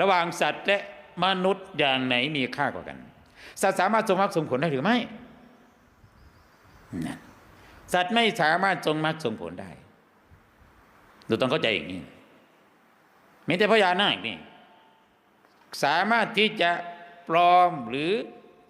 ระหว่างสัตว์และมนุษย์อย่างไหนมีค่ากว่ากัน สัตว์สามารถทรงมรรคทรงผลได้หรือไม่นั่นสัตว์ไม่สามารถทรงมรรคทรงผลได้เราต้องเข้าใจอย่างนี้มีแต่พญานาคนี่ สามารถที่จะปลอมหรือ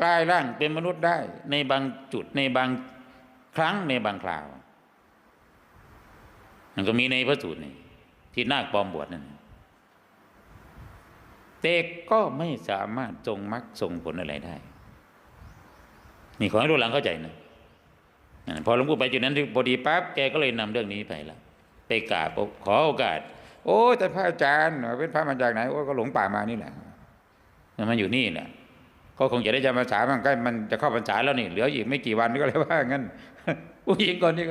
กลายร่างเป็นมนุษย์ได้ในบางจุดในบางครั้งในบางคราว มันก็มีในพระสูตรนี่ที่นาคปลอมบวชนั่น แต่ก็ไม่สามารถทรงมรรคทรงผลอะไรได้ นี่ขอให้รู้หลังเข้าใจนะพอหลวงปู่ไปจุดนั้นพอดีปั๊บแกก็เลยนำเรื่องนี้ไปล้วไปกราบขอโอกาส โอ้แต่พระอาจารย์เป็นพระมาจากไหนโอ้ก็หลงป่ามานี่แหละมันอยู่นี่แหละก็คงจะได้จำภาษามันก็มันจะเข้าพรรษาแล้วนี่เหลืออีกไม่กี่วันก็เลยว่างั้นผู้หญิงคนนี้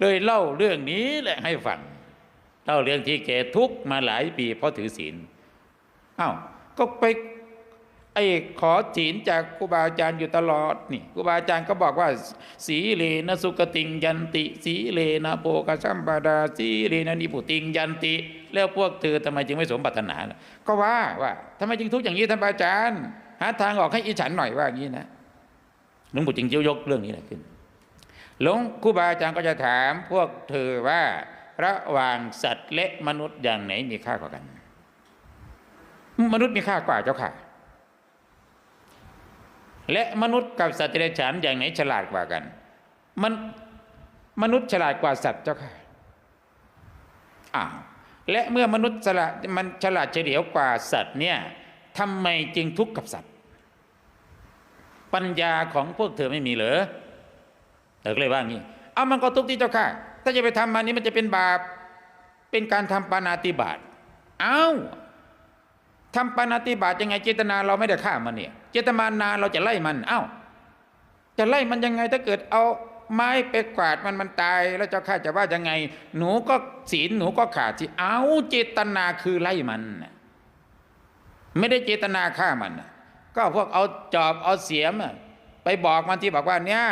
เลยเล่าเรื่องนี้แหละให้ฟังเล่าเรื่องที่แกทุกมาหลายปีเพราะถือศีล อ้าวก็ไปไอ้ขอศีลจากครูบาอาจารย์อยู่ตลอดนี่ครูบาอาจารย์ก็บอกว่า สีเลนะสุกติงยันติ สีเลนะโปกสัมปดาสีเลนะนิพุติงยันติ แล้วพวกเธอทำไมจึงไม่สมปรารถนาล่ะก็ว่าว่าทำไมจึงทุกข์อย่างนี้ท่านอาจารย์หาทางออกให้อีฉันหน่อยว่าอย่างนี้นะหลวงปู่จึงยกเรื่องนี้แหละขึ้นหลวงครูบาอาจารย์ก็จะถามพวกเธอว่าระหว่างสัตว์และมนุษย์อย่างไหนมีค่ากว่ากัน มนุษย์มีค่ากว่าเจ้าค่ะ และมนุษย์กับสัตว์เดรัจฉานอย่างไหนฉลาดกว่ากัน มันมนุษย์ฉลาดกว่าสัตว์เจ้าค่ะอ้าวและเมื่อมนุษย์ฉลาดมันฉลาดเฉลียวกว่าสัตว์เนี่ยทำไมจึงทุกข์กับสัตว์ ปัญญาของพวกเธอไม่มีเหรอเธอก็เลยว่างี้เอามันก็ทุกข์ที่เจ้าค่ะ ถ้าจะไปทำมันนี้มันจะเป็นบาป เป็นการทำปานาติบาตเอา ทำปานาติบาตยังไงเจตนาเราไม่ได้ฆ่ามันเนี่ย เจตนานาเราจะไล่มันเอ้า จะไล่มันยังไงถ้าเกิดเอาไม้ไปกวาดมันมันตาย แล้วเจ้าข้าจะว่ายังไง หนูก็ศีลหนูก็ขาดที่เอาเจตนาคือไล่มัน ไม่ได้เจตนาฆ่ามัน ก็พวกเอาจอบเอาเสียมไปบอกมันที่บอกว่าเนี่ย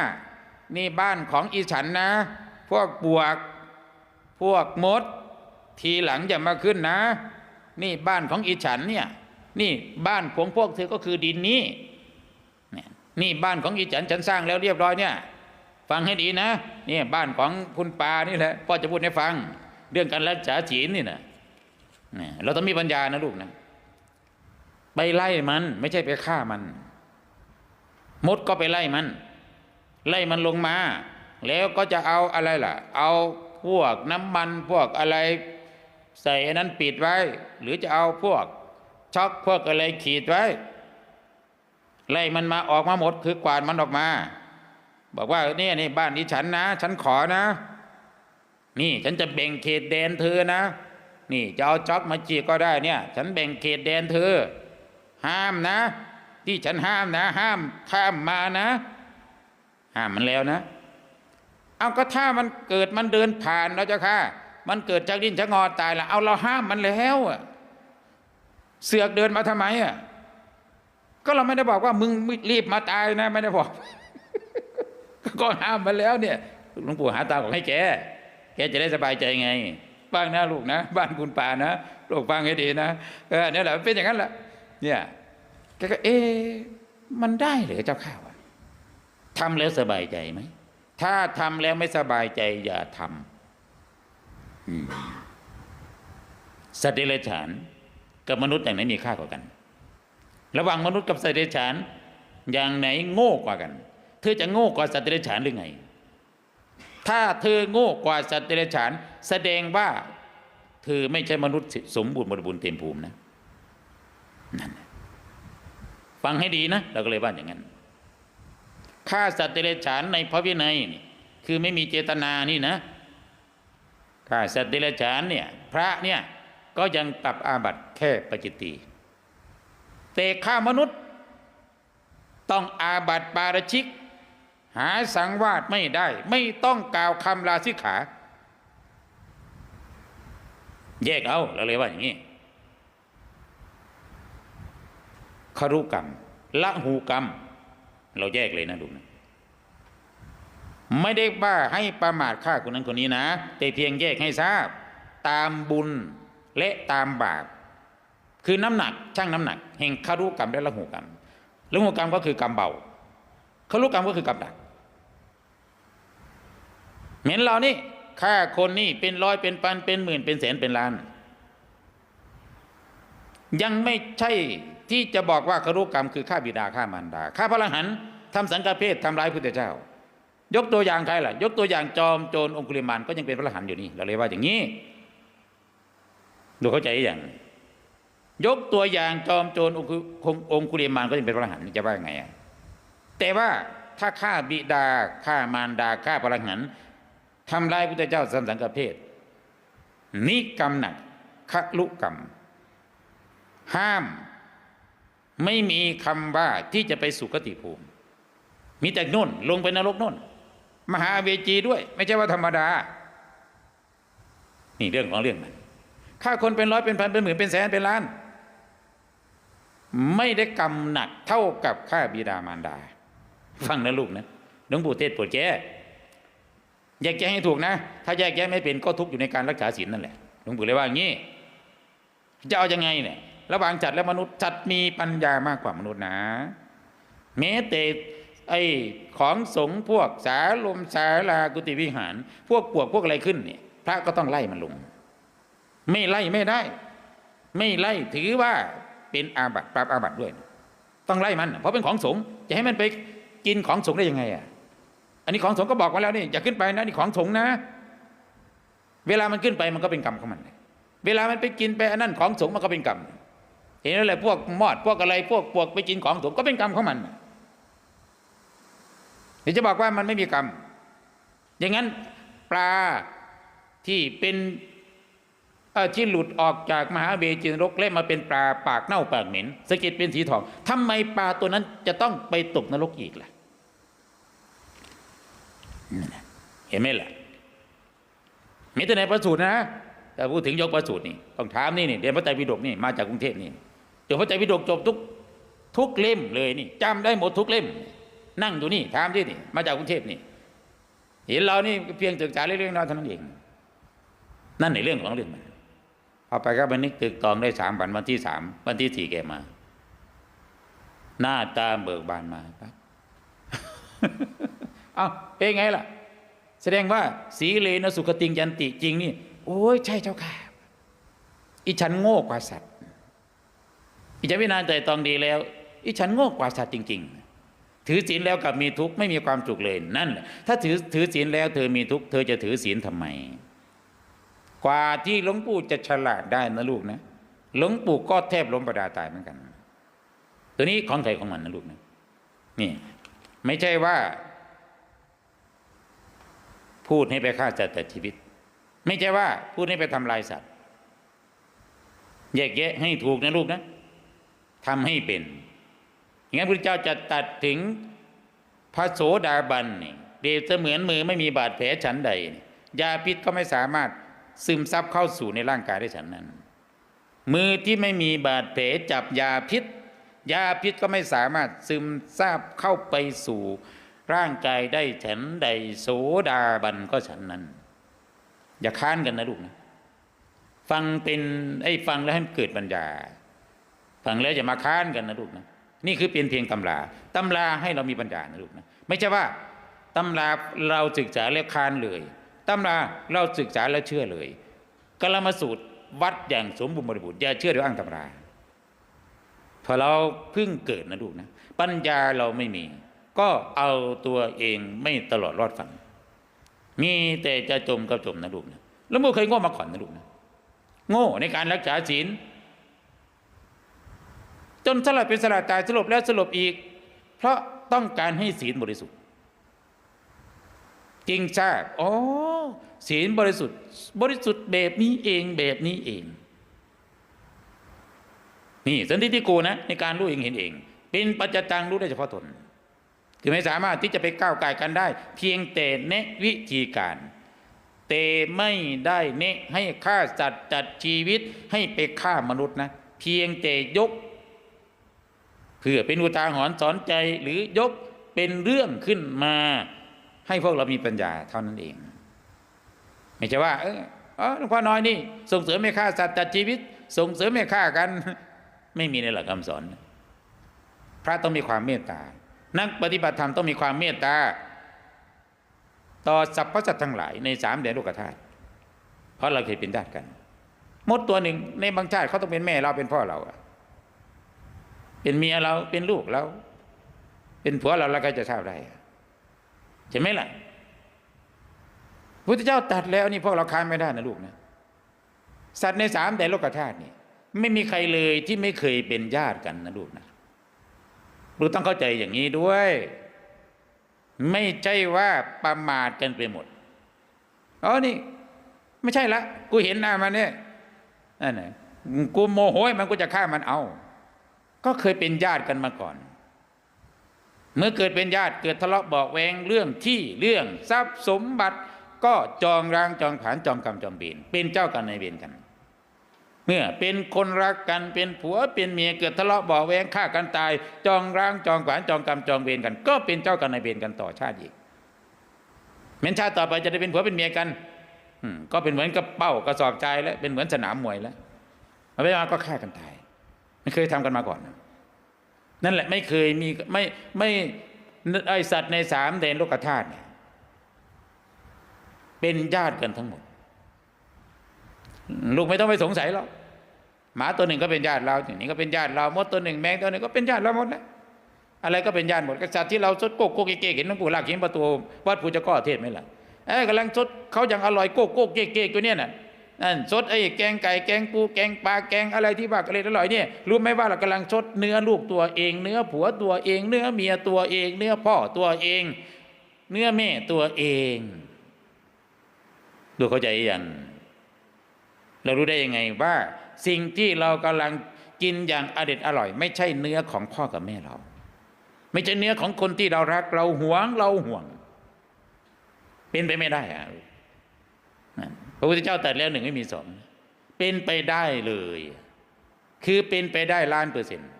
นี่บ้านของอีฉันนะ พวกปวก พวกมด ทีหลังอย่ามาขึ้นนะ นี่บ้านของอีฉันเนี่ย นี่บ้านของพวกเธอก็คือดินนี้นี่บ้านของอีฉันฉันสร้างแล้วเรียบร้อยเนี่ย ฟังให้ดีนะนี่บ้านของคุณปานี่แหละพ่อจะพูดให้ฟัง เรื่องการรักษาศีลนี่นะเนี่ยเราต้องมีปัญญานะลูกนะไปไล่มัน ไม่ใช่ไปฆ่ามัน มดก็ไปไล่มัน ไล่มันลงมา แล้วก็จะเอาอะไรล่ะ เอาพวกน้ำมันพวกอะไร ใส่อันนั้นปิดไว้ หรือจะเอาพวก ช็อกพวกอะไรขีดไว้ ไล่มันมาออกมาหมดคือกวาดมันออกมา บอกว่าเนี่ยนี่บ้านนี้ฉันนะ ฉันขอนะ นี่ฉันจะแบ่งเขตแดนเธอนะ นี่จะเอาจ็อกมาจีก็ได้เนี่ย ฉันแบ่งเขตแดนเธอ ห้ามนะ ที่ฉันห้ามนะ ห้ามข้ามมานะ ห้ามมันแล้วนะเอาก็ถ้ามันเกิดมันเดินผ่านเราจะค่ะ มันเกิดจากดินจากงอตายละเอาเราห้ามมันแล้วอะ เสือกเดินมาทำไมอะก็เราไม่ได้บอกว่ามึงรีบมาตายนะไม่ได้บอกก็ห้ามมันแล้วเนี่ยหลวงปู่หาตาบอกให้แก แกจะได้สบายใจไงฟังนะลูกนะ บ้านคุณป่านะลูกฟังให้ดีนะเออเนี่ยแหละเป็นอย่างนั้นแหละเนี่ยแกก็เอ๊ะมันได้เหรือเจ้าข้าวอะทำแล้วสบายใจไหมถ้าทำแล้วไม่สบายใจอย่าทำอืมสัตว์เดรัจฉาน กับมนุษย์อย่างไหนมีค่ากว่ากัน ระหว่างมนุษย์กับสัตว์เดรัจฉานอย่างไหนโง่กว่ากัน เธอจะโง่กว่าสัตว์เดรัจฉานหรือไง ถ้าเธอโง่กว่าสัตว์เดรัจฉาน แสดงว่าเธอไม่ใช่มนุษย์สมบูรณ์บริบูรณ์เต็มภูมินะนั่นฟังให้ดีนะ เราก็เลยว่าอย่างนั้นฆ่าสัตว์เดรัจฉานในพระวินัยนี่คือไม่มีเจตนานี่นะฆ่าสัตว์เดรัจฉานเนี่ย พระเนี่ย ก็ยังปรับอาบัติแค่ปจิตีแต่ฆ่ามนุษย์ ต้องอาบัติปาราชิก หาสังวาสไม่ได้ ไม่ต้องกล่าวคำลาสิกขา แยกเอาเราเลยว่าอย่างนี้คารุกรรมละหูกรรม เราแยกเลยนะลูนะไม่ได้ว่าให้ประมาทฆ่าคนนั้นคนนี้นะ แต่เพียงแยกให้ทราบ ตามบุญ และตามบาปคือน้ำหนักช่างน้ำหนักแห่งคารุกรรมและละหูกรรมละหูกรรมก็คือกรรมเบาคารุกรรมก็คือกรรมหนักเหม็นเรานี่ฆ่าคนนี่เป็นร้อยเป็นพันเป็นหมื่นเป็นแสนเป็นล้าน ยังไม่ใช่ที่จะบอกว่าคารุกรรมคือฆ่าบิดาฆ่ามารดาฆ่าพระรหันต์ทำสังฆเพศทำร้ายพุทธเจ้า ยกตัวอย่างใครล่ะ ยกตัวอย่างจอมโจรองคุลิมานก็ยังเป็นพระรหันต์อยู่นี่เราเลยว่าอย่างนี้ ดูเข้าใจอย่าง ยกตัวอย่างจอมโจรองคุองคุลิมานก็ยังเป็นพระรหันต์จะว่าไงอะแต่ว่าถ้าฆ่าบิดาฆ่ามารดาฆ่าพระรหันต์ทำร้ายพุทธเจ้าทำสังฆเพศนี่กรรมหนักคลุกรรม ห้ามไม่มีคำว่าที่จะไปสุคติภูมิ มีแต่นุ่นลงไปนรกนุ่น มหาเวจีด้วย ไม่ใช่ว่าธรรมดา นี่เรื่องของเรื่องมัน ฆ่าคนเป็นร้อยเป็นพันเป็นหมื่นเป็นแสนเป็นล้าน ไม่ได้กรรมหนักเท่ากับฆ่าบิดามารดา ฟังนะลูกนะหลวงปู่เทศปวดแก้แยกแยะให้ถูกนะ ถ้าแยกแยะไม่เป็นก็ทุกอยู่ในการรักษาศีลนั่นแหละหลวงปู่เลยว่าอย่างนี้จะเอายังไงเนี่ยระหว่างจัดและมนุษย์จัดมีปัญญามากกว่ามนุษย์นะแม้แต่ไอ้ของสงพวกสาลมสาลากุฏิวิหาร พวกปวกพวกอะไรขึ้นเนี่ยพระก็ต้องไล่มันลง ไม่ไล่ไม่ได้ ไม่ไล่ถือว่าเป็นอาบัติปรับอาบัติด้วย ต้องไล่มัน เพราะเป็นของสงฆ์จะให้มันไปกินของสงฆ์ได้ยังไงอะอันนี้ของสงฆ์ก็บอกไว้แล้วนี่อย่าขึ้นไปนะนี่ของสงฆ์นะ เวลามันขึ้นไปมันก็เป็นกรรมของมัน เวลามันไปกินไปอันนั้นของสงฆ์มันก็เป็นกรรมเห็นแล้วแหละพวกมอดพวกอะไรพวกพวกไปกินของสงฆ์ก็เป็นกรรมของมันเดี๋ยวจะบอกว่ามันไม่มีกรรมอย่างนั้นปลาที่เป็น ที่หลุดออกจากมหาเวจีนรกเล่มาเป็นปลาปากเน่าปากเหม็นสะกิดเป็นสีทองทำไมปลาตัวนั้นจะต้องไปตกนรกอีกล่ะนั่นน่ะเห็นไหมล่ะมีแต่ในพระสูตรนะแต่พูดถึงยกประสูตรนี่ต้องถามนี่นี่เรียนพระไตรปิฎกนี่มาจากกรุงเทพนี่จบพระไตรปิฎกจบทุกทุกเล่มเลยนี่จำได้หมดทุกเล่ม นั่งอยู่นี่ถามที่นี่ มาจากกรุงเทพนี่ เห็นเรานี่เพียงศึกษาเล็กๆน้อยเท่านั้นเองนั่นในเรื่องของเรื่องมัน พอไปก็บันนึกตึกตองได้สามวันวันที่สามวันที่สี่แกมา หน้าตาเบิกบานมาครับเอาเป็นไงล่ะ แสดงว่า สีเลนะสุขติงยันติจริงนี่ โอ้ยใช่เจ้าค่ะอีฉันโง่กว่าสัตว์อีฉันวินาใจตองดีแล้ว อีฉันโง่กว่าสัตว์จริง ๆ ถือศีลแล้วกับมีทุกข์ไม่มีความสุขเลยนั่นถ้าถือถือศีลแล้ว เธอมีทุกข์เธอจะถือศีลทำไม กว่าที่หลวงปู่จะฉลาดได้นะลูกนะหลวงปู่ก็แทบล้มประดาตายเหมือนกัน ตัวนี้ของใครของมันนะลูกนะนี่ ไม่ใช่ว่า พูดให้ไปฆ่าสัตว์แต่ชีวิต ไม่ใช่ว่า พูดให้ไปทำลายสัตว์แยกแยะให้ถูกนะลูกนะทำให้เป็นอย่างนั้นพระเจ้าจะตัดถึงพระโสดาบันนี่เปรียบเสมือนมือไม่มีบาดแผลฉันใดยาพิษก็ไม่สามารถ ซึมซับเข้าสู่ในร่างกายได้ฉันนั้น มือที่ไม่มีบาดแผลจับยาพิษ ยาพิษก็ไม่สามารถซึมซาบเข้าไปสู่ร่างกายได้ฉันใดโสดาบันก็ฉันนั้น อย่าค้านกันนะลูกนะฟังเป็นไอ้ฟังแล้วให้เกิดปัญญา ฟังแล้วอย่ามาค้านกันนะลูกนะนี่คือเป็นเพียงตำราตำราให้เรามีปัญญานะลูกนะไม่ใช่ว่าตำราเราศึกษาแล้วค้านเลย ตำราเราศึกษาแล้วเชื่อเลยกลมาสูตรวัดอย่างสมบูรณ์บริบูรณ์อย่าเชื่อโดยอ้างตำราพอเราเพิ่งเกิดนะลูกนะปัญญาเราไม่มี ก็เอาตัวเองไม่ตลอดรอดฟังมีแต่จะจมก็จมนะลูกนะแล้วมื่อเคยโง่มาก่อนนะลูกนะโง่ในการรักษาศีลจนสลัดเป็นสลัดตายสลบแล้วสลบอีก เพราะต้องการให้ศีลบริสุทธิ์ จริงทราบอ๋อศีลบริสุทธิ์ บริสุทธิ์แบบนี้เองแบบนี้เอง นี่สันติทิโกนะ ในการรู้เองเห็นเอง เป็นปัจจตังรู้ได้เฉพาะตนคือไม่สามารถที่จะไปก้าวไก่กันได้ เพียงแต่แนะวิธีการแต่ไม่ได้เนะให้ฆ่าสัตว์จัดชีวิตให้ไปฆ่ามนุษย์นะ เพียงแต่ยก เพื่อเป็นอุทาหรณ์สอนใจหรือยกเป็นเรื่องขึ้นมา ให้พวกเรามีปัญญาเท่านั้นเอง ไม่ใช่ว่า เออหลวงพ่อน้อยนี่ ส่งเสริมไม่ฆ่าสัตว์จัดชีวิต ส่งเสริมไม่ฆ่ากัน ไม่มีในหลักคำสอน พระต้องมีความเมตตา นักปฏิบัติธรรมต้องมีความเมตตา ต่อสรรพสัตว์ทั้งหลายในสามแดนโลกธาตุเพราะเราเคยเป็นญาติกันมดตัวหนึ่งในบางชาติเขาต้องเป็นแม่เราเป็นพ่อเราเป็นเมียเราเป็นลูกเรา เป็นผัวเราเราก็จะทราบได้ ใช่ไหมล่ะพุทธเจ้าตัดแล้วนี่พวกเราค้านไม่ได้นะลูกนะสัตว์ในสามแดนโลกธาตุนี่ไม่มีใครเลยที่ไม่เคยเป็นญาติกันนะลูกนะลูกต้องเข้าใจอย่างนี้ด้วย ไม่ใช่ว่าประมาทกันไปหมดอ๋อนี่ ไม่ใช่ละ กูเห็นหน้ามันเนี่ยนั่นแหละกูโมโหมันกูจะฆ่ามันเอา ก็เคยเป็นญาติกันมาก่อน เมื่อเกิดเป็นญาติเกิดทะเลาะเบอกแวงเรื่องที่เรื่องทรัพย์สมบัติก็จองรางจองผานจองกรรมจองเบนเป็นเจ้ากันในายเวรกัน เมื่อเป็นคนรักกันเป็นผัวเป็นเมียเกิดทะเลาะเบอกแวงฆ่ากันตาย จองรางจองผานจองกรรมจองเวรกัน ก็เป็นเจ้ากันในายเวรกันต่อชาติอีกเม้นชาติต่อไปจะได้เป็นผัวเป็นเมียกันอืก็เป็นเหมือนกับเป้ากระสอบใจแล้วเป็นเหมือนสนามมวยแล้วมาไปมาก็ฆ่ากันตายไม่เคยทำกันมาก่อนนะ นั่นแหละไม่เคยมีไม่ไม่ไอสัตว์ในสามแดนโลกธาตุเนี่ยเป็นญาติกันทั้งหมด ลูกไม่ต้องไปสงสัยหรอกหมาตัวหนึ่งก็เป็นญาติเราอย่างนี้ก็เป็นญาติเรามดตัวหนึ่งแมงตัวหนึ่งก็เป็นญาติเราหมดนะอะไรก็เป็นญาติหมดกษัตริย์ที่เราสดโกกโกเก๊กเห็นหลวงปู่ลักเห็นประตูวัดภูเจ้าก้อเทศไหมล่ะเอ้กำลังสดเขายังอร่อยโกกโกเกกเกกอยู่เนี่ยน่ะ นั่นสดไอ้แกงไก่แกงปูแกงปลาแกงอะไรที่ว่าอะไรอร่อยเนี่ยรู้ไหมว่าเรากำลังสดเนื้อลูกตัวเอง เนื้อผัวตัวเอง เนื้อเมียตัวเอง เนื้อพ่อตัวเอง เนื้อแม่ตัวเองดูเข้าใจยังเรารู้ได้ยังไงว่า สิ่งที่เรากำลังกินอย่างอเด็ดอร่อย ไม่ใช่เนื้อของพ่อกับแม่เรา ไม่ใช่เนื้อของคนที่เรารักเราหวงเราห่วง เป็นไปไม่ได้อะ พระพุทธเจ้าตรัสแล้วหนึ่งไม่มีสองเป็นไปได้เลย คือเป็นไปได้ล้านเปอร์เซ็นต์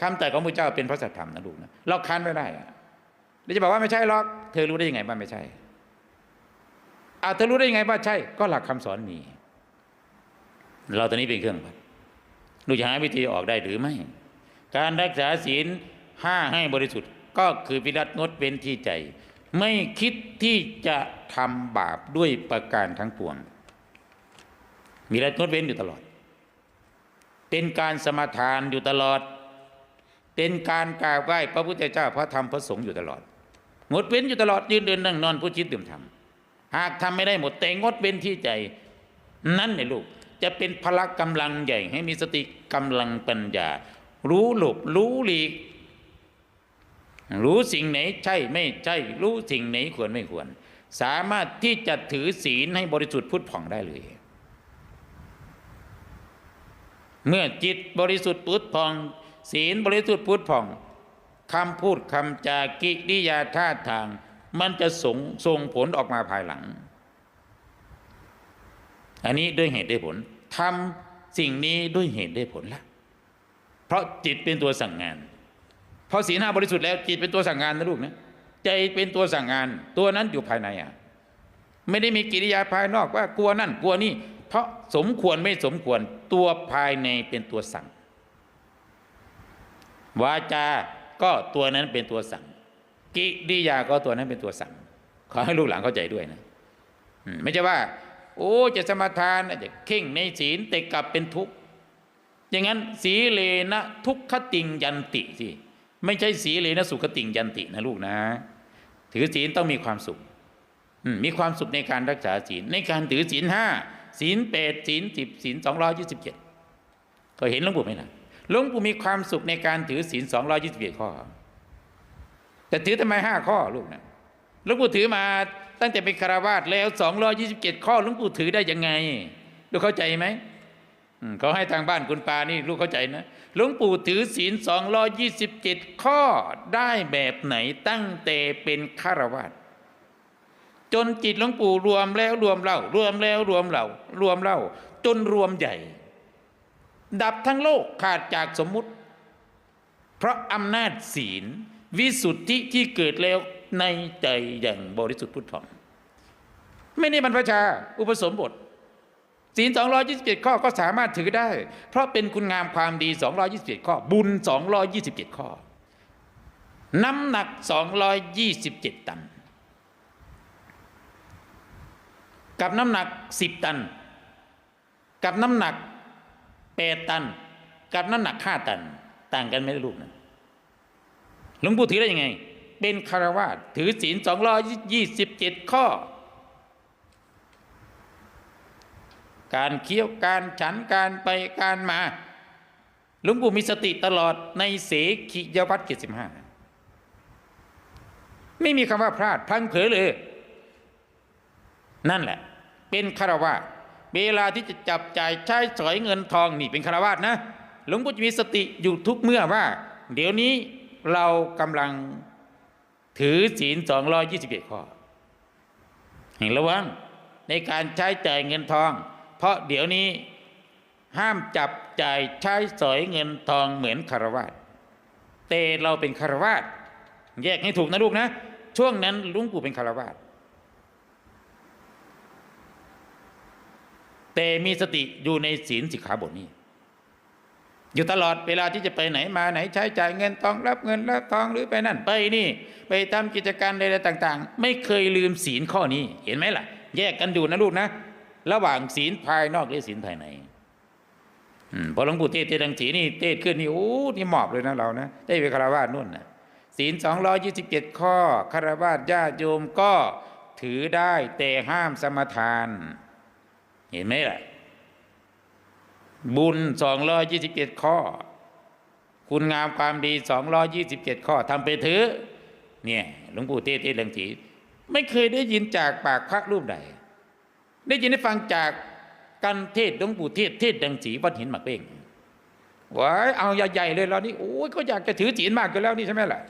คำตรัสของพระเจ้าเป็นพระสัทธรรมนะลูกนะเราค้นไม่ได้อะแล้วจะบอกว่าไม่ใช่หรอก เธอรู้ได้ยังไงว่าไม่ใช่อาเธอรู้ได้ยังไงว่าใช่ ก็หลักคำสอนมี เราตอนนี้เป็นเครื่องวัดลูกจะหาวิธีออกได้หรือไม่ การรักษาศีลห้าให้บริสุทธิ์ก็คือพิรัตงดเว้นที่ใจ ไม่คิดที่จะทำบาปด้วยประการทั้งปวง มีรัตงดเว้นอยู่ตลอด เป็นการสมาทานอยู่ตลอด เป็นการกราบไหว้พระพุทธเจ้าพระธรรมพระสงฆ์อยู่ตลอด งดเว้นอยู่ตลอดยืนเดินนั่งนอนผู้ชิดดื่มทำหากทำไม่ได้หมดแต่งดเว้นที่ใจ นั่นเนี่ยลูกจะเป็นพละกำลังใหญ่ให้มีสติกำลังปัญญา รู้หลบรู้หลีก รู้สิ่งไหนใช่ไม่ใช่ รู้สิ่งไหนควรไม่ควร สามารถที่จะถือศีลให้บริสุทธิ์พุทธผ่องได้เลย เมื่อจิตบริสุทธิ์พุทธผ่อง ศีลบริสุทธิ์พุทธผ่องคำพูดคำจากิริยาท่าทาง มันจะส่งส่งผลออกมาภายหลัง อันนี้ด้วยเหตุด้วยผลทำสิ่งนี้ด้วยเหตุด้วยผลละเพราะจิตเป็นตัวสั่งงาน พอศีลห้าบริสุทธิ์แล้วจิตเป็นตัวสั่งงานนะลูกนะใจเป็นตัวสั่งงาน ตัวนั้นอยู่ภายในอะไม่ได้มีกิริยาภายนอกว่ากลัวนั่นกลัวนี่ เพราะสมควรไม่สมควรตัวภายในเป็นตัวสั่ง วาจาก็ตัวนั้นเป็นตัวสั่ง กิริยาก็ตัวนั้นเป็นตัวสั่ง ขอให้ลูกหลานเข้าใจด้วยนะไม่ใช่ว่า โอ้จะสมาทานจะเข่งในศีลแต่กลับเป็นทุกข์อย่างนั้นสีเลนะทุกขติงยันติสิ ไม่ใช่สีเลยนะสุขติงยันตินะลูกนะ ถือศีลต้องมีความสุขมีความสุขในการรักษาศีลในการถือศีลห้าศีลแปดศีลสิบศีลสองร้อยยี่สิบเจ็ดก็เห็นหลวงปู่ไหมล่ะหลวงปู่มีความสุขในการถือศีลสองร้อยยี่สิบเจ็ดข้อ แต่ถือทำไมห้าข้อลูกนะหลวงปู่ถือมาตั้งแต่เป็นคารวาสแล้วสองร้อยี่สิบเจ็ดข้อหลวงปู่ถือได้ยังไงลูกเข้าใจไหม เขาให้ทางบ้านคุณปานี่ลูกเข้าใจนะหลวงปู่ถือศีลสองร้อยี่สิบเจ็ดข้อได้แบบไหนตั้งแต่เป็นคารวาสจนจิตหลวงปู่รวมแล้วรวมเล่ารวมแล้วรวมเล่ารวมเล่า จนรวมใหญ่ ดับทั้งโลกขาดจากสมมุติ เพราะอำนาจศีล วิสุทธิที่เกิดแล้วในใจอย่างบริสุทธิ์พุทธองไม่ได้บรรพชา อุปสมบท ศีล227 ข้อก็สามารถถือได้ เพราะเป็นคุณงามความดี 227 ข้อ บุญ 227 ข้อ น้ำหนัก 227 ตัน กับน้ำหนัก 10 ตัน กับน้ำหนัก 8 ตัน กับน้ำหนัก 5 ตัน ต่างกันไหมลูกนะหลวงปู่ถือได้ยังไง เป็นคารวาสถือศีล227 ข้อ การเคี้ยวการฉันการไปการมาหลวงปู่มีสติตลอดในเสขียวัตรเจ็ดสิบห้าไม่มีคำว่าพลาดพลังเผลอเลย นั่นแหละ เป็นคารวาสเวลาที่จะจับจ่ายใช้สอยเงินทองนี่เป็นคารวาสนะหลวงปู่จะมีสติอยู่ทุกเมื่อว่า เดี๋ยวนี้เรากำลังถือศีลสองร้อยยี่สิบเอ็ดข้อให้ระวังในการใช้จ่ายเงินทอง เพราะเดี๋ยวนี้ห้ามจับจ่ายใช้สอยเงินทองเหมือนคารวาสแต่เราเป็นคารวาสแยกให้ถูกนะลูกนะ ช่วงนั้นลุงปู่เป็นคารวาสแต่มีสติอยู่ในศีลสิกขาบทนี้ อยู่ตลอดเวลาที่จะไปไหนมาไหนใช้จ่ายเงินทองรับเงินรับทองหรือไปนั่นไปนี่ ไปทำกิจการใดๆต่าง ๆ ไม่เคยลืมศีลข้อนี้เห็นไหมล่ะ แยกกันอยู่นะลูกนะ ระหว่างศีลภายนอกและศีลภายในพอหลวงปู่เทศเทศดังสีนี่เทศขึ้นนี่โอ้นี่หมอบเลยนะเรานะได้เป็นคารวาสนู่นนะศีลสองร้อยี่สิบเจ็ดข้อคารวาสญาติโยมก็ถือได้แต่ห้ามสมทาน เห็นไหมล่ะ บุญสองร้อยี่สิบเจ็ดข้อ คุณงามความดีสองร้อยี่สิบเจ็ดข้อทำไปเถือะเนี่ยหลวงปู่เทศเทศดังสีไม่เคยได้ยินจากปากพระรูปใด ได้ยินได้ฟังจากกันเทศหลวงปู่เทศเทศดังสีวัดหินหมากเป้งว้ายเอาใหญ่ๆเลยเรานี่โอ้ยก็อยากจะถือศีลมากกันแล้วนี่ใช่ไหมล่ะ